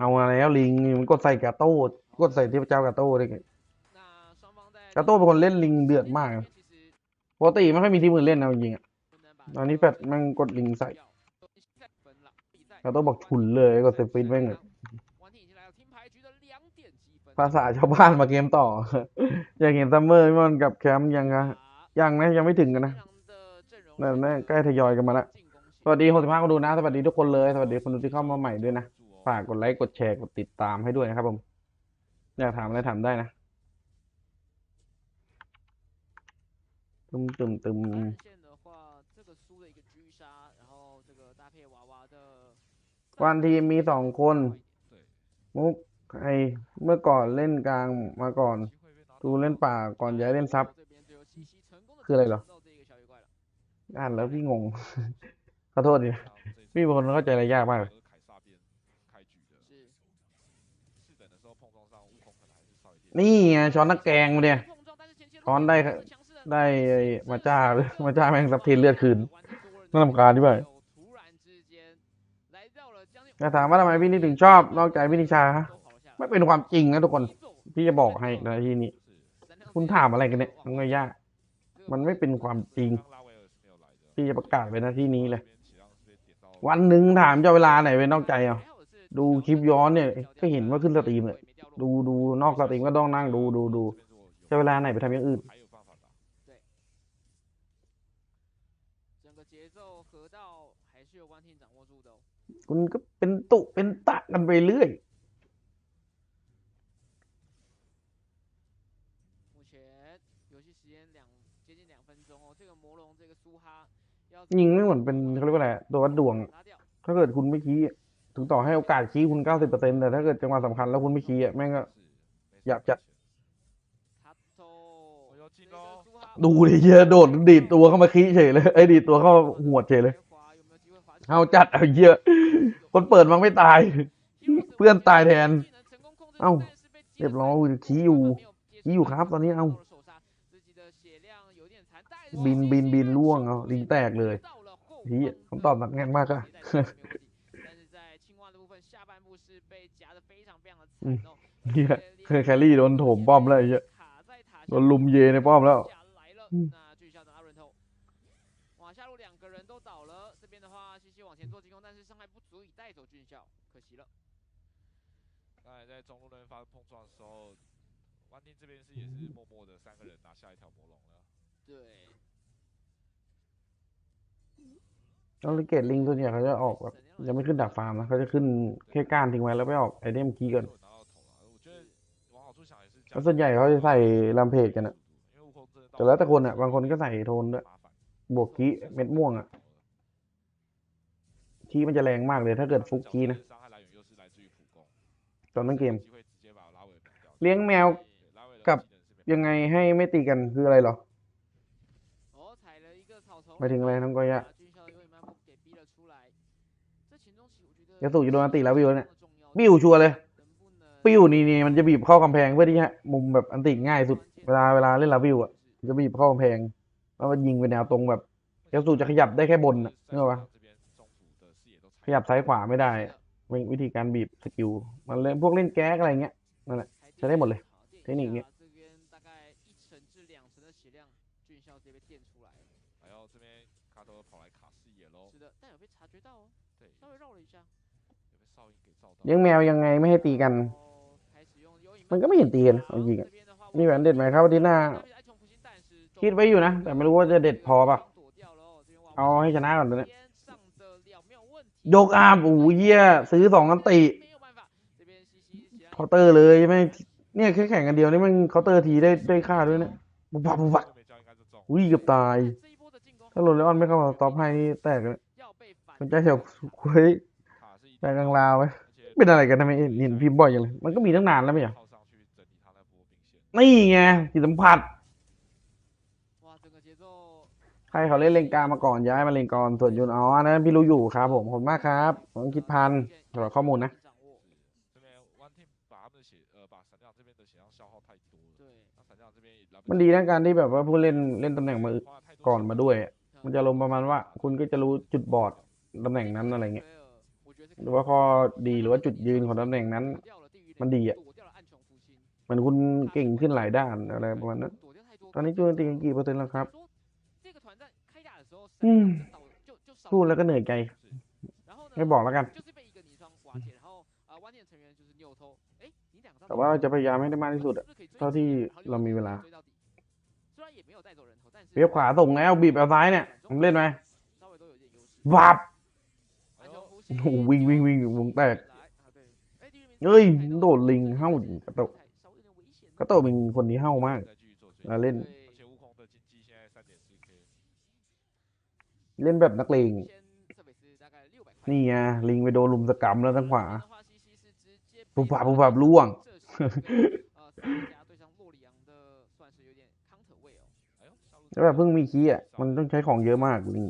เอามาแล้วลิงมันกดใส่กาโต้กดใส่ที่เจ้ากาโต้ได้ไงกาโต้เป็นคนเล่นลิงเดือดมากปกติไม่ค่อยมีที่มือเล่นเอาจริงอะตอนนี้แฟดแม่งกดลิงใส่กาโต้บอกฉุนเลยกดเซฟิตแม่งเลยภาษาชาวบ้านมาเกมต่อ อยากเห็นซัมเมอร์มันกับแคมป์ยังอะยังนะยังไม่ถึงกันนะนั่นใกล้ทยอยกันมาแล้วสวัสดี65คนดูนะ สวัสดีทุกคนเลย สวัสดีคนดูที่เข้ามาใหม่ด้วยนะากกดไลค์กดแชร์กดติดตามให้ด้วยนะครับผมอยากถามอะไรถามได้นะตึมตึมตึมวันทีมีสองคน มุกไอเมื่อก่อนเล่นกลางมาก่อนดูเล่นป่าก่อนย้ายเล่นซับ คืออะไรเหรอ อ่านแล้วพี่งง ขอโทษดิพี่บางคนเข้าใจอะไรยากมาก นี่ไงช้อนนักแกงเนี่ย ช้อนได้ได้มาจ้ามาจ้าแม่งสับเทนเลือดคืนน่ารำคาญที่ไปจถามว่าทำไมพี่นี่ถึงชอบ นอกจพี่นิชาฮะไม่เป็นความจริงนะทุกคนพี่จะบอกให้ในที่นี้คุณถามอะไรกันเนี่ยน้องย่ามันไม่เป็นความจริง พี่จะประกาศไปนที่นี้เลย วันหนึ่งถามเจ้าเวลาไหนเป็นนอกใจอะดูคลิปย้อนเนี่ย ก็เห็นว่าขึ้นสตรีมเลย ดูดูนอกสตรีมก็ต้องนั่งดูดูดูใช้เวลาไหนไปทำอย่างอื่นคุณก็เป็นตุเป็นตะกันไปเรื่อยยิงไม่เหมือนเป็นเขาเรียกว่าอะไรตัววัดดวง ถ้าเกิดคุณไม่อกี้ ถึงต่อให้โอกาสคีคุณเก้าสิบเปอร์เซ็นแต่ถ้าเกิดจังหวะสำคัญแล้วคุณไม่คีอะแม่งก็หยาบจัดดูดิเยอะโดดดีดตัวเข้ามาคีเฉยเลยไอ้ดีดตัวเข้าหัวเฉยเลยเอาจัดเอาเยอะ คนเปิดมันไม่ตาย เพื่อนตายแทน เอ้าเรียบร้อยคีอยู่คีอยู่ครับ ตอนนี้เอาบินบินบินล่วงเอาลิงแตกเลยทีคำตอบหนักแน่นมากอะ เหี้ยเคยแครี่โดนโถมป้อมแล้วไอ้เหี้ย 卡在塔 โดนลุมเยในป้อมแล้ว 下来了，嗯那巨校等到人头，哇，下路两个人都倒了，这边的话，西西往前做进攻，但是伤害不足以带走俊校，可惜了。刚才在中路那边发生碰撞的时候，万丁这边是也是默默的三个人拿下一条魔龙了。对， แล้วลิเกตลิงตัวเนี้ยเขาจะออกแบบยังไม่ขึ้นดาบฟาร์มนะเขาจะขึ้นแค่ก้านทิ้งไว้แล้วไปออกไอเทมคีย์ก่อน แล้วส่วนใหญ่เขาจะใส่ลำเพจกันอะแต่แล้วแต่คนอะบางคนก็ใส่โทนด้วยบวกกี้เม็ดม่วงอะคีมันจะแรงมากเลยถ้าเกิดฟุกคีนะ ตอนต้นเกม เลี้ยงแมวกับยังไงให้ไม่ตีกันคืออะไรหรอไปถึงอะไรน้องก้อยอะยาสูจะโดนตีแล้ววิวเนี่ยบิวชัวเลย ปิ้วนี่นี่มันจะบีบข้อกำแพงเพื่อที่ฮะมุมแบบอันติง่ายสุดเวลาเวลาเล่นลาวิวอะจะบีบข้อกำแพงแล้วมันยิงไปแนวตรงแบบยาสูจะขยับได้แค่บนนะเนอะวะขยับซ้ายขวาไม่ได้วิธีการบีบสกิลมันเล่นพวกเล่นแก๊กอะไรเงี้ยนั่นแหละใช้ได้หมดเลย เทคนิคเนี้ยเลี้ยงแมวยังไงไม่ให้ตีกัน มันก็ไม่เห็นตีกันเอาจริงมีแผนเด็ดไหมครับอาที่หน้า คิดไว้อยู่นะ แต่ไม่รู้ว่าจะเด็ดพอป่ะ เอาให้ชนะก่อนเลยยกอาบโอ้เยี่ยซื้อสองกันติคอเตอร์เลยไม่เนี่ยแค่แข่งกันเดียวนี่มันคอเตอร์ทีได้ได้ค่าด้วยเนี่ยบุบบับบุบบับอุ้ยเกือบตาย ถ้าหล่นแล้วอันไม่เข้ามาตอปให้นี่แตกเลยมันใจเฉียวคุยแต่กลางลาวไปเป็นอะไรกันทำไมเห็นพิมพ์บ่อยอย่างเลย มันก็มีตั้งนานแล้วไม่ใช่ นี่ไงจิตสัมผัสใครเขาเล่นเลงกามาก่อนย้ายมาเลงกรส่วนยุนอ๋อนนั้นพี่รู้อยู่ครับ ผมขอบคุณมากครับผมคิดพันสำหรับข้อมูลนะมันดีนะการที่แบบว่าผู้เล่นเล่นตำแหน่งมาก่อนมาด้วย มันจะลงประมาณว่า คุณก็จะรู้จุดบอดตำแหน่งนั้นอะไรเงี้ยหรือว่าข้อดีหรือว่าจุดยืนของตำแหน่งนั้น มันดีอะ มันคุณเก่งขึ้นหลายด้านอะไรประมาณนั้น ตอนนี้จูนตีกี่เปอร์เซ็นต์แล้วครับพูดแล้วก็เหนื่อยใจ ไม่บอกแล้วกัน แต่ว่าจะพยายามให้ได้มากที่สุดเท่าที่เรามีเวลาเบียบขวาส่งแล้วบีบเอาซ้ายเนี่ยผมเล่นไหมบับวิ่งวิ่งวิ่งวงแตกเฮ้ย โดดลิงเข้าจริงกระตุก กระโตะเป็นคนที่เฮ้ามาก 再继续做追 เวลาเล่น 而对且悟空的经济现在三点四 K， เล่นแบบนักเลง 先设备是大概六百块。 นี่ไงลิงไปโดนลุมสกรรมแล้วทั้งขวา 这边的话西西是直接 ปุ๊บ 被 ปับปุ๊บปับล่วง 这是一个呃萨迦对上洛里昂的，算是有点 counter 位哦。哎呦，下路 แล้วแบบเพิ่งมีคีย์อ่ะมันต้องใช้ของเยอะมากลิง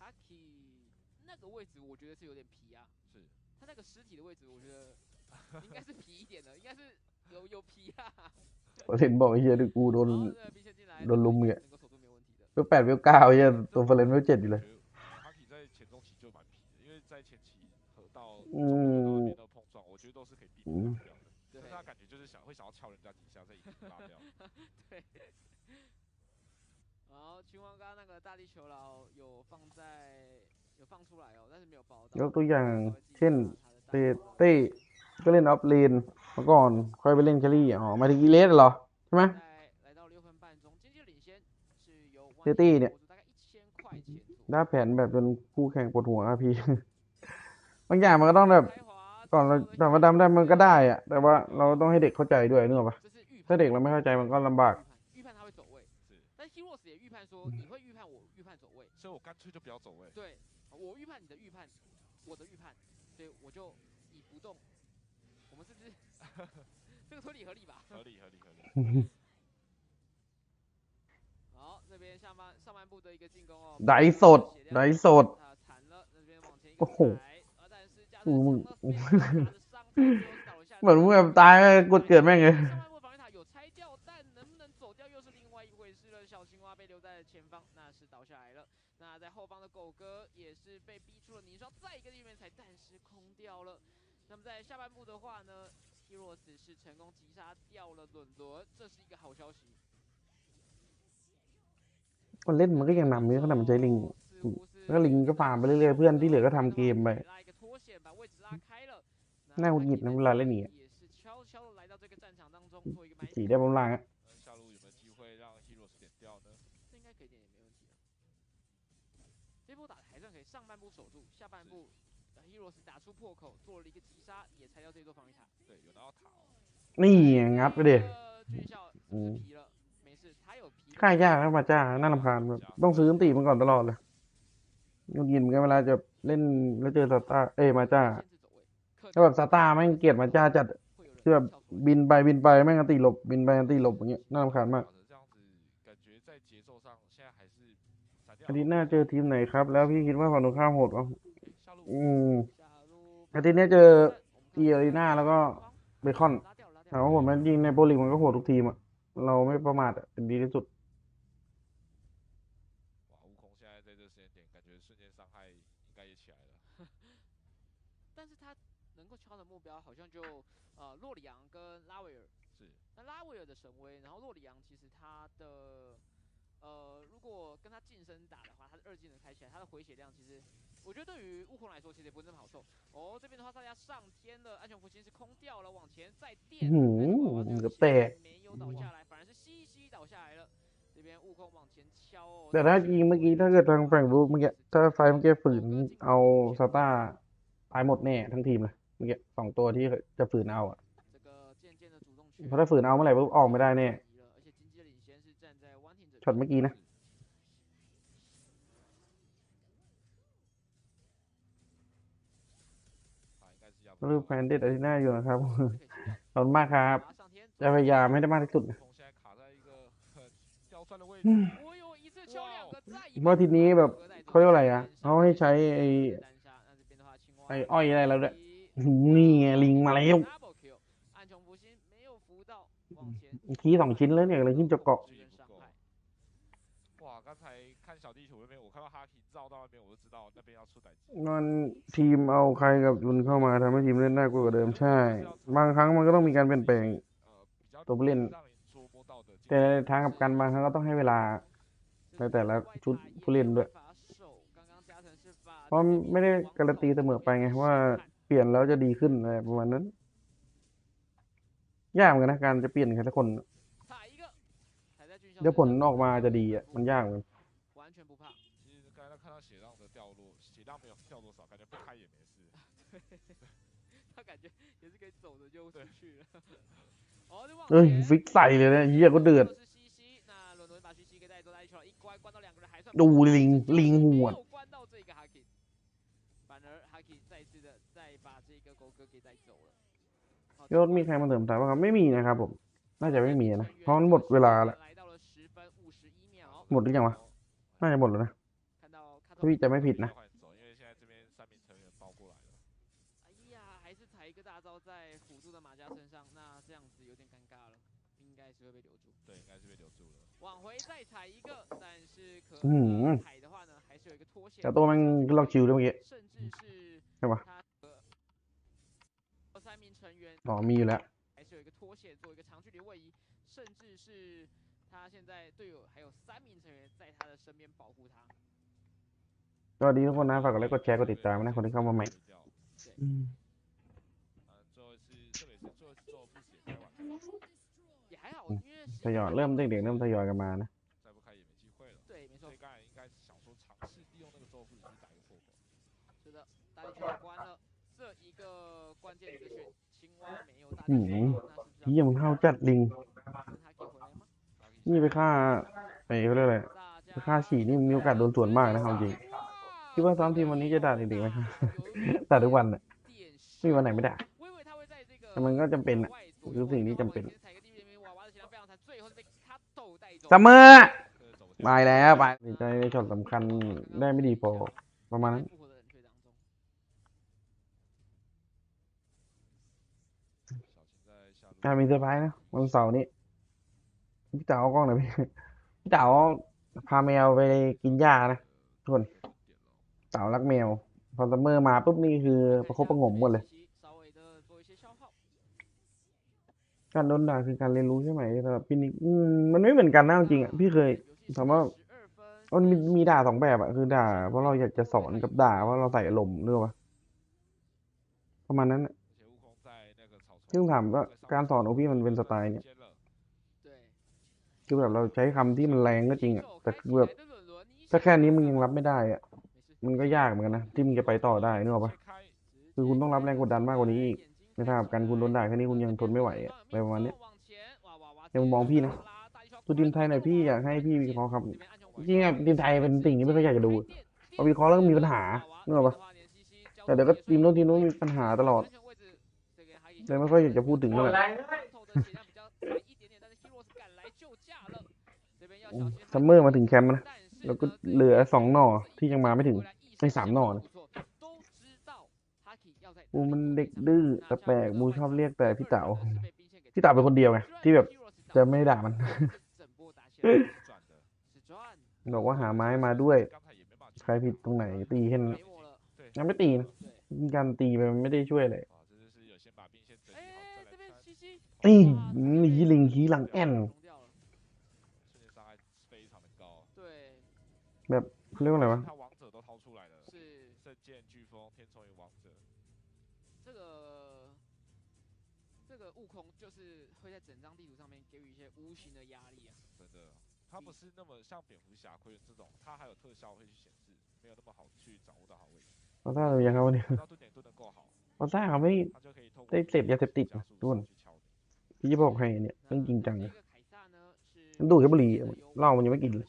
哈基那个位置我觉得是有点皮啊，是他那个尸体的位置我觉得 应该是皮一点的，应该是有有皮啊。 เห็นบอกไอ้เฮียดิกูโดน 然后这个兵线进来，โดนลุมเนี่ย 能够守住没问题的。 เวลแปดเวลเก้าไอ้เฮียตัวเฟรนเวลเจ็ดอยู่เลย 哈体在前中期就蛮皮的，因为在前期和到嗯中路到那边的碰撞，我觉得都是可以避免嗯掉的。对但是他感觉就是想会想要撬人家几下，再一直拉掉。对。然后秦王刚刚那个大地球牢有放在有放出来哦，但是没有报 ย 到。 กตัวอย่าง 稍微 เช่น 记一下他的 เต้ 大地球牢 เต้ ก็เล่นออฟเลนมาก่อน ค่อยไปเล่นแครี่อ๋อหมายถึงอีเลสเหรอ ใช่ไหม 在来到六分半钟，经济领先是由 เต้ตี้เนี่ย 大概一千块钱左右。 ได้แผนแบบจนคู่แข่งปวดหัวอะพี่ บางอย่างมันก็ต้องแบบ 开华 ก่อนเราแต่มาดำได้มันก็ได้อะแต่ว่าเราต้องให้เด็กเข้าใจด้วยนึกออกปะ 这是预 ถ้า 判 เด็กเราไม่เข้าใจมันก็ลำบาก 预判预判他会走位，是，但 Heroes 也预判说你会预判我预判走位，所以我干脆就不要走位。对我预判你的预判，我的预判，所以我就以不动。 我们是不是这个推理合理吧？合理合理合理。好，这边下半上半部的一个进攻哦， ไดสดไดสด 他惨了，那边往前一个โอ้โห 踩，呃但是加 อื 上 ม 强的非常大的伤害之后倒了下来 เหมือนมึงแบบตายกดเกิดแม่งเลย 上半部防御塔有拆掉，但能不能走掉又是另外一回事了。小青蛙被留在了前方，那是倒下来了。那在后方的狗哥也是被逼出了泥霜，再一个地面踩，但是空掉了。 那么在下半部的话呢，Heroes 是成功击杀掉了伦伦，这是一个好消息。 คนเล่นมันก็ยังนำนี้ขนาดมันใช้ลิง 似乎是 แล้วลิงก็ฟาร์มไปเรื่อยๆเพื่อนที่เหลือก็ทำเกมไป 拉一个脱险，把位置拉开了。 น่าหงุดหงิดนะเวลาเล่นอย่างเงี้ย 也是悄悄的来到这个战场当中做一个埋 สี 伏。 ได้บำรางอะ 那下路有没有机会让 Heroes 点掉呢？这应该可以点也没问题了。这波打的还算可以，上半部守住，下半部 呃 Heroes 打出破口，做了一个击杀，也拆掉这座防御塔。对，有拿到塔哦。 นี่ไงงัดไปดิ 这个军校是不是皮了？没事，他有皮。 ค่ายยากนะมาจ้าน่ารำคาญแบบต้องซื้อตีมันก่อนตลอดเลยยุ่งยินเหมือนกันเวลาจะเล่นแล้วเจอซาต้าเอ้ยมาจ้า 限制走位，可 แล้วแบบซาต้าแม่งเกลียดมาจ้าจัด 会有人 คือแบบ 跳出来。 บินไปบินไปแม่งอันตีหลบบินไปอันตีหลบอย่างเงี้ยน่ารำคาญมาก 搞成这样子，感觉在节奏上现在还是闪电 อาทิตย์หน้าเจอทีมไหนครับ แล้วพี่คิดว่าฝั่งตรงข้ามโหดเหร อ 下路 อืม 下路 อาทิตย์หนี้าเจอ 我们 อี 看 อารีนาแล้วก็เบคอน 拉掉拉 ถาม 掉。 ว่าโหดไหมจริงในโปรลีกมันก็โหดทุกทีมอะเราไม่ประมาทอะเป็นดีที่สุด 哇，悟空现在在这时间点，感觉瞬间伤害应该也起来了。但是他能够敲的目标好像就呃洛里昂跟拉维尔。是，那拉维尔的神威，然后洛里昂其实他的呃，如果跟他近身打的话，他的二技能开起来，他的回血量其实， 我觉得对于悟空来说其实也不是那么好受。哦，这边的话大家上天了，安全福星是空掉了，往前再垫，嗯但是娃娃最后个血背没有倒下来，反而是西西倒下来了。这边悟空往前敲哦， แต่ถ้ายิงเมื่อกี้ถ้าเกิดทางฝั่งรูเมื่อกี้ถ้าไฟเมื่อกี้ฝืนเอาซาต้าตายหมดแน่ทั้งทีมเลยเมื่อกี้สองตัวที่จะฝืนเอาอะ 这个渐渐的主动权 เพราะถ้าฝืนเอาเมื่อไหร่ปุ๊บออกไม่ได้แน่ 而且经济的领先是站在弯挺这 ช็อตเมื่อกี้นะ รูปแฟนเดตอาทิตย์หน้าอยู่นะครับขอบคุณมากครับ จะพยายามให้ได้มากที่สุดเมื่อทีนี้แบบเขาเรียกอะไรอะเขาให้ใช้ไอไออ้อยอะไรแล้วด้วยนี่ลิงมาแล้วขี้สองชิ้นแล้วเนี่ยอะไรขึ้นจะเกาะ 小 小地图那边，我看到哈提绕到那边，我就知道那边要出歹机。 มันทีมเอาใครกับยุนเข้ามาทำให้ทีมเล่นน่ากลัวกว่าเดิมใช่ บางครั้งมันก็ต้องมีการเปลี่ยนแปลง 呃，比较 ตัวผู้เล่น 让人捉摸到的节 แต่ 奏 ในทางกลับกันบางครั้งก็ต้องให้เวลา ในแต่ละชุดผู้เล่นด้วย เพราะไม่ได้การันตีเสมอไปไงว่าเปลี่ยนแล้วจะดีขึ้นอะไรประมาณนั้น ยากเหมือนกันนะการจะเปลี่ยนใครสักคน เดี๋ยวผลออกมาจะดีอ่ะมันยากเหมือนกัน 落，血浪没有掉多少，感觉不开也没事。他感觉也是可以走着就出去了。哦，就往 เอ้ย 前 ฟิกใส่เลยนะเฮียก็เดือด 是西西，那伦伦把西西给带走，带一球，一关关到两个人还算 ดู 不错 ลิงลิงหวด 没有关到这个 Haki，反而 Haki 再次的再把这个狗哥给带走了。好 ยศมีใครมาเสริมทัพบ้างครับไม่มีนะครับผม น่าจะไม่มีนะเพราะมันหมดเวลาละ 来到了十分五十一秒， หมดหรือยังวะน่าจะหมดแล้วนะ 看到卡 ถ้าพี่จะไม่ผิดนะ แต่ตัวมันล็อกคิวได้เมื่อกี้ใช่ปะอ๋อมีอยู่แล้วก็ดีทุกคนนะฝากกดไลค์กดแชร์กดติดตามนะคนที่เข้ามาใหม่ทยอยเริ่มเด็กๆเริ่มทยอยกันมานะ 的，大力球关了这一个关键的一个选，青蛙没有大力嗯球，那是不是 เฮียมึงเข้าจัดลิง 让他可以回来吗？ นี่ไปฆ่าไอ้เขาเรียกอะไร 大 ไป 家 ฆ่าฉี่นี่มีโอกาสโดนสวนมากนะเอาจริง คิดว่าซ้อมทีมวันนี้จะด่าเด็กๆไหมครับ ด่าทุกวันน่ะไม่มีวันไหนไม่ด่า 微微他会在这个 แต่มันก็จำเป็นอ่ะ 外左 คือสิ่งที่จำเป็น 往前踩个地面娃娃的血量非常惨，最后是被卡豆带走。 เสมอ 这个走不 ไปแล้วไปดีใจในช็อตสำคัญได้ไม่ดีพอประมาณนั้น อ่ามีเซอร์ไพรส์นะวันเสาร์นี้พี่เต๋าเอากล้องหน่อยพี่พี่เต๋าพาแมวไปกินหญ้านะทุกคนเต๋ารักแมว พอซัมเมอร์มาปุ๊บนี่คือประคบประงมหมดเลย การโดนด่าคือการเรียนรู้ใช่ไหมสำหรับพี่นิกมันไม่เหมือนกันนะจริงอะพี่เคยถามว่ามันมีด่าสองแบบอะคือด่าเพราะเราอยากจะสอนกับด่าเพราะเราใส่อารมณ์เรื่องปะประมาณนั้นอะ ซึ่งถามก็การสอนโองพี่มันเป็นสไตล์เนี่ยคือแบบเราใช้คำที่มันแรงก็จริงอะแต่แบบถ้าแค่นี้มึงยังรับไม่ได้อะมันก็ยากเหมือนกันนะที่มึงจะไปต่อได้นึกออกปะคือคุณต้องรับแรงกดดันมากกว่านี้อีกในทางการคุณโดนด่าแค่นี้คุณยังทนไม่ไหวอะอะไรประมาณนี้ยังมองพี่นะตัวทีมไทยหน่อยพี่อยากให้พี่วิเคราะห์ครับจริงๆทีมไทยเป็นสิ่งที่ไม่ค่อยอยากจะดูพอวิเคราะห์แล้วมีปัญหานึกออกปะแต่เดี๋ยวก็ทีมโน้นทีมโน้นมีปัญหาตลอด เลยไม่ค่อยอยากจะพูดถึงเท่าไหร่ซัมเมอร์มาถึงแคมป์นะ แล้วก็เหลือสองหน่อที่ยังมาไม่ถึงไอ้สามหน่อนะกูมันเด็กดื้อแต่แปลกมูชอบเรียกแต่พี่เต๋าพี่เต๋าเป็นคนเดียวไงที่แบบจะไม่ด่ามันบอกว่าหาไม้มาด้วย ใครผิดตรงไหนตีให้นยังไม่ตีนะการตีมันไม่ได้ช่วยเลย 西， นี่หนีลิงขี้หลังแอน 冲掉了。瞬间伤害非常的高，对， เขาเรียกว่าอะไรวะ 他王者都掏出来了，是圣剑、飓风、天冲云王者，这个这个悟空，就是会在整张地图上面给予一些无形的压力啊。真的，他不是那么像蝙蝠侠、奎这种，他还有特效会去显示，没有那么好去掌握到好位置， พอซ่าเรายังครับวันนี้ 只要蹲点蹲得够好， พอซ่าเขาไม่ 他就可以透过 ได้เสพยาเสพติด 加 นะ 速 ทุกคน 去敲你。 พี่จะบอกให้เนี่ยต้องจริงจังมันดูแค่บุหรี่เหล้ามันยังไม่กินเลย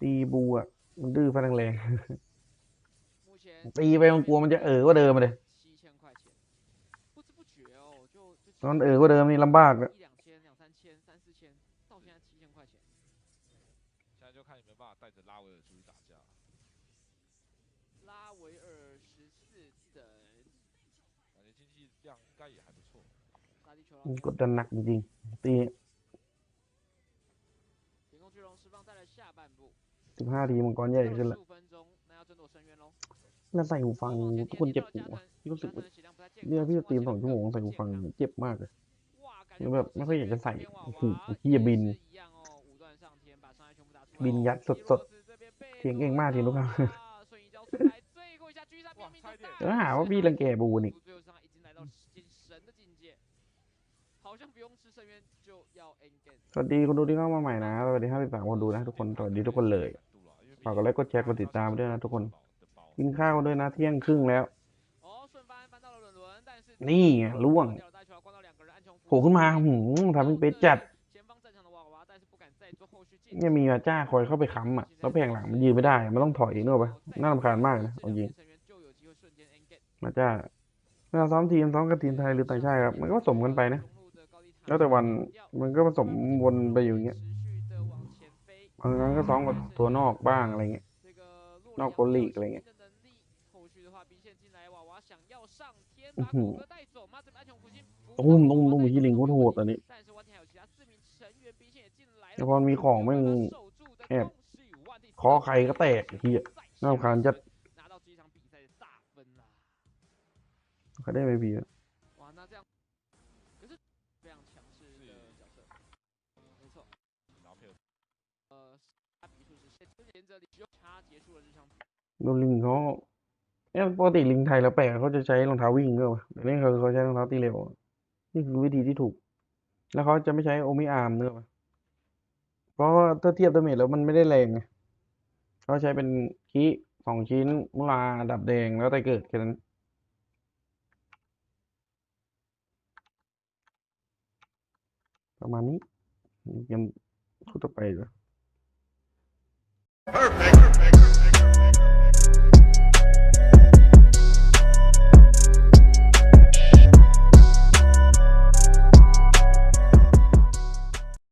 ตีบัวมันดื้อพลังแรงตีไปมันกลัวมันจะเออก็เดิมเลยตอนเออก็เดิมนี่ลำบากเลย กดดันหนักจริงๆตีสิบห้าทีมังกรใหญ่ขึ้นละน่าใส่หูฟังทุกคนเจ็บหูรู้สึกเนี่ยพี่ตีมสองชั่วโมงใส่หูฟังเจ็บมากเลยแบบไม่ค่อยอยากจะใส่หูพี่บิน บินยัดสดๆเทียงเก่งมากทีนุ๊กค้าแล้วหาว่าพี่รังแกบูนอีก 好像不用吃深渊就要 end game。 สวัสดีคนดูที่เข้ามาใหม่นะ สวัสดีห้าสิบสามคนดูนะทุกคน สวัสดีทุกคนเลย ฝากกดไลค์กดแชร์กดติดตามด้วยนะทุกคน กินข้าวด้วยนะเที่ยงครึ่งแล้ว 哦，顺翻翻到了伦伦，但是 นี่ไงล่วง 掉了大球光到两个人，暗琼 โผล่ขึ้นมาหืมทำเป็นเป๊ะจัด 前方战场的娃娃，但是不敢再做后续进 เนี่ยมีมาจ้าคอยเข้าไปค้ำอ่ะ แล้วแผงหลังมันยืนไม่ได้ มันต้องถอยนึกออกปะน่ารำคาญมากนะเอาจริง 深渊就有机会瞬间 end game。 มาจ้าเวลาซ้อมทีมซ้อมกับทีมไทยหรือต่างชาติครับ มันก็ผสมกันไปนะ แล้วแต่วันมันก็ผสมวนไปอยู่เงี้ยบางครั้งก็ซ้อมกับตัวนอกบ้างอะไรเงี้ยนอกโปรลีกอะไรเงี้ยตุ้มตุ้มตุ้มยี่ลิงโคตรโหดอันนี้แต่พอมีของไม่งแอบคอใครก็แตกเฮียน่ารำคาญจะใครได้ไม่พีอะ โดนลิงเขาเอ๊ปกติลิงไทยแล้วแปลกเขาจะใช้รองเท้าวิ่งก็แต่นี่คือเขาใช้รองเท้าตีเร็ว นี่คือวิธีที่ถูก แล้วเขาจะไม่ใช้โอมิอาร์มเนอะเพราะว่าถ้าเทียบตัวเมจแล้วมันไม่ได้แรงไงเขาใช้เป็นคีสองชิ้น มุลาดับแดงแล้วไตเกิดแค่นั้นประมาณนี้ยังคู่ต่อไปเลยน